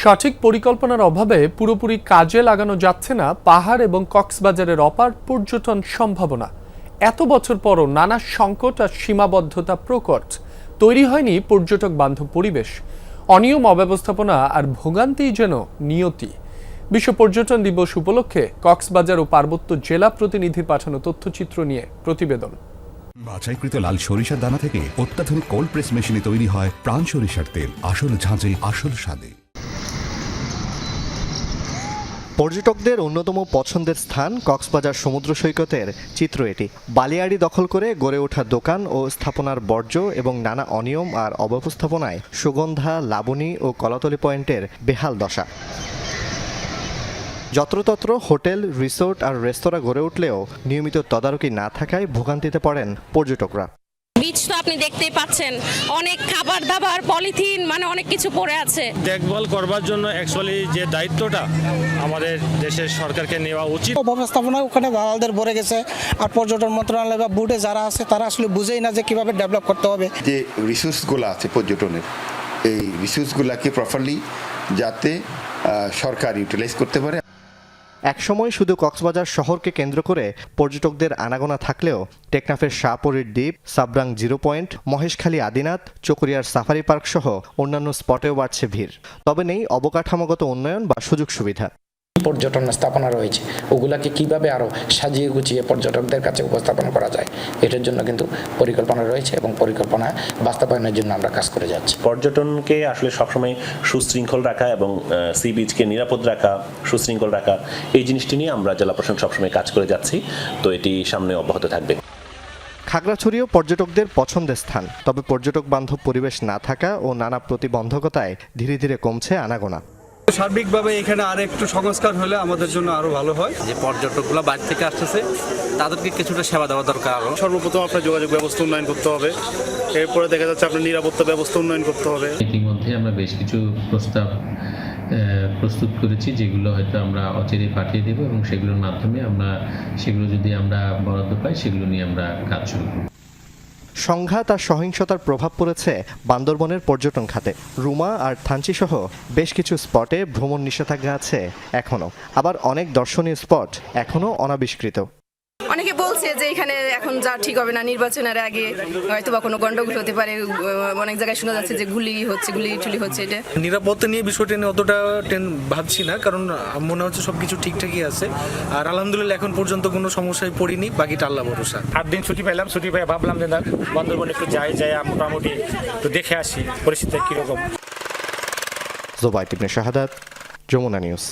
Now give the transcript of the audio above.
সঠিক পরিকল্পনার অভাবে পুরোপুরি কাজে লাগানো যাচ্ছে না পাহাড় এবং কক্সবাজারের অপার পর্যটন সম্ভাবনা। এত বছর পরও নানা সংকট আর সীমাবদ্ধতা প্রকট। তৈরি হয়নি পর্যটক বান্ধব পরিবেশ। অনিয়ম, অব্যবস্থাপনা আর ভোগান্তিই যেন নিয়তি। বিশ্ব পর্যটন দিবস উপলক্ষে কক্সবাজার ও পার্বত্য জেলা প্রতিনিধির পাঠানো তথ্যচিত্র নিয়ে প্রতিবেদন। বাছাইকৃত লাল সরিষার দানা থেকে অত্যাধুনিক কোল্ড প্রেস মেশিনে তৈরি হয় প্রাণ সরিষার তেল। আসল ঝাঁঝে, আসল স্বাদে। পর্যটকদের অন্যতম পছন্দের স্থান কক্সবাজার সমুদ্র সৈকতের চিত্র এটি। বালিয়াড়ি দখল করে গড়ে ওঠা দোকান ও স্থাপনার বর্জ্য এবং নানা অনিয়ম আর অব্যবস্থাপনায় সুগন্ধা, লাবণী ও কলাতলি পয়েন্টের বেহাল দশা। যত্রতত্র হোটেল, রিসোর্ট আর রেস্তোরাঁ গড়ে উঠলেও নিয়মিত তদারকি না থাকায় ভোগান্তিতে পড়েন পর্যটকরা। বীজ তো আপনি দেখতেই পাচ্ছেন। অনেক খাবার দাবার, পলিথিন মানে অনেক কিছু পড়ে আছে। দেখভাল করবার জন্য অ্যাকচুয়ালি যে দায়িত্বটা আমাদের দেশের সরকারকে নেওয়া উচিত। ব্যবস্থাপনা ওখানে দালালদের ভরে গেছে আর পর্যটন মন্ত্রণালয় বা বোর্ডে যারা আছে তারা আসলে বুঝেই না যে কীভাবে ডেভেলপ করতে হবে। যে রিসোর্সগুলো আছে পর্যটনের এই রিসোর্সগুলোকে প্রপারলি যাতে সরকার ইউটিলাইজ করতে পারে। একসময় শুধু কক্সবাজার শহরকে কেন্দ্র করে পর্যটকদের আনাগোনা থাকলেও টেকনাফের শাহপরীর দ্বীপ, সাবরাং জিরো পয়েন্ট, মহেশখালী আদিনাথ, চকরিয়ার সাফারি পার্ক সহ অন্যান্য স্পটেও বাড়ছে ভিড়। তবে নেই অবকাঠামোগত উন্নয়ন বা সুযোগ সুবিধা। পর্যটন স্থাপনা রয়েছে ওগুলাকে কীভাবে আরও সাজিয়ে গুছিয়ে পর্যটকদের কাছে উপস্থাপন করা যায় এটার জন্য কিন্তু পরিকল্পনা রয়েছে এবং পরিকল্পনা বাস্তবায়নের জন্য আমরা কাজ করে যাচ্ছি। পর্যটনকে আসলে সবসময় সুশৃঙ্খল রাখা এবং সি বিচকে নিরাপদ রাখা সুশৃঙ্খল রাখা এই জিনিসটি নিয়ে আমরা জেলা প্রশাসন সবসময় কাজ করে যাচ্ছি তো এটি সামনে অব্যাহত থাকবে। খাগড়াছড়িও পর্যটকদের পছন্দের স্থান তবে পর্যটক বান্ধব পরিবেশ না থাকা ও নানা প্রতিবন্ধকতায় ধীরে ধীরে কমছে আনাগোনা। সার্বিকভাবে এখানে আর একটু সংস্কার হলে আমাদের জন্য আরও ভালো হয়। যে পর্যটকগুলো বাইরে থেকে আসতেছে তাদেরকে কিছুটা সেবা দেওয়া দরকার সর্বপ্রথম আপনার যোগাযোগ ব্যবস্থা উন্নয়ন করতে হবে। এরপরে দেখা যাচ্ছে আপনার নিরাপত্তা ব্যবস্থা উন্নয়ন করতে হবে। ইতিমধ্যে আমরা বেশ কিছু প্রস্তাব প্রস্তুত করেছি যেগুলো হয়তো আমরা অচিরে পাঠিয়ে দেব এবং সেগুলোর মাধ্যমে আমরা সেগুলো যদি আমরা বরাদ্দ পাই সেগুলো নিয়ে আমরা কাজ শুরু করব। সংঘাত আর সহিংসতার প্রভাব পড়েছে বান্দরবনের পর্যটন খাতে। রুমা আর থানচি সহ বেশ কিছু স্পটে ভ্রমণ নিষেধাজ্ঞা আছে এখনও। আবার অনেক দর্শনীয় স্পট এখনও অনাবিষ্কৃত। বলছে যে এখানে এখন যা ঠিক হবে না নির্বাচনের আগে হয়তো বা কোনো গন্ডগোল হতে পারে অনেক জায়গায় শোনা যাচ্ছে যে গুলি হচ্ছে গুলি টুলি হচ্ছে এটা। নিরাপত্তা নিয়ে বিষয়টা নিয়ে অতটা টেন ভাবছি না কারণ মনে হচ্ছে সবকিছু ঠিকঠাকই আছে। আর আলহামদুলিল্লাহ এখন পর্যন্ত কোনো সমস্যায় পড়িনি বাকিটা আল্লাহ ভরসা। আট দিন ছুটি পেলাম ছুটি পেয়ে ভাবলাম যে না বান্দরবন একটু যাই যাই মোটামুটি একটু দেখে আসি পরিস্থিতি কীরকম। জোবাইত ইবনে শাহাদাত যমুনা নিউজ।